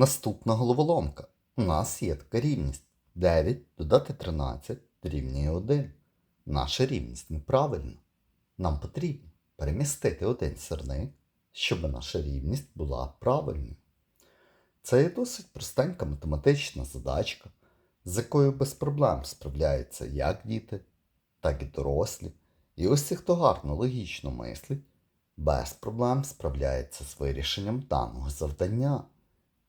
Наступна головоломка. У нас є така рівність. 9 додати 13 дорівнює 1. Наша рівність неправильна. Нам потрібно перемістити один сірник, щоб наша рівність була правильною. Це є досить простенька математична задачка, з якою без проблем справляються як діти, так і дорослі. І ось ті, хто гарно логічно мислить, без проблем справляється з вирішенням даного завдання.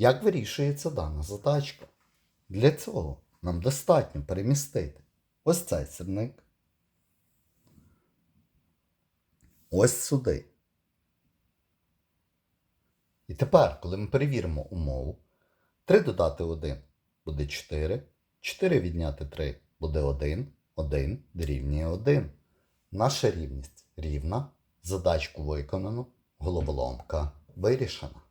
Як вирішується дана задачка? Для цього нам достатньо перемістити ось цей сірник. Ось сюди. І тепер, коли ми перевіримо умову, 3 додати 1 буде 4, 4 відняти 3 буде 1, 1 дорівнює 1. Наша рівність рівна, задачку виконано, головоломка вирішена.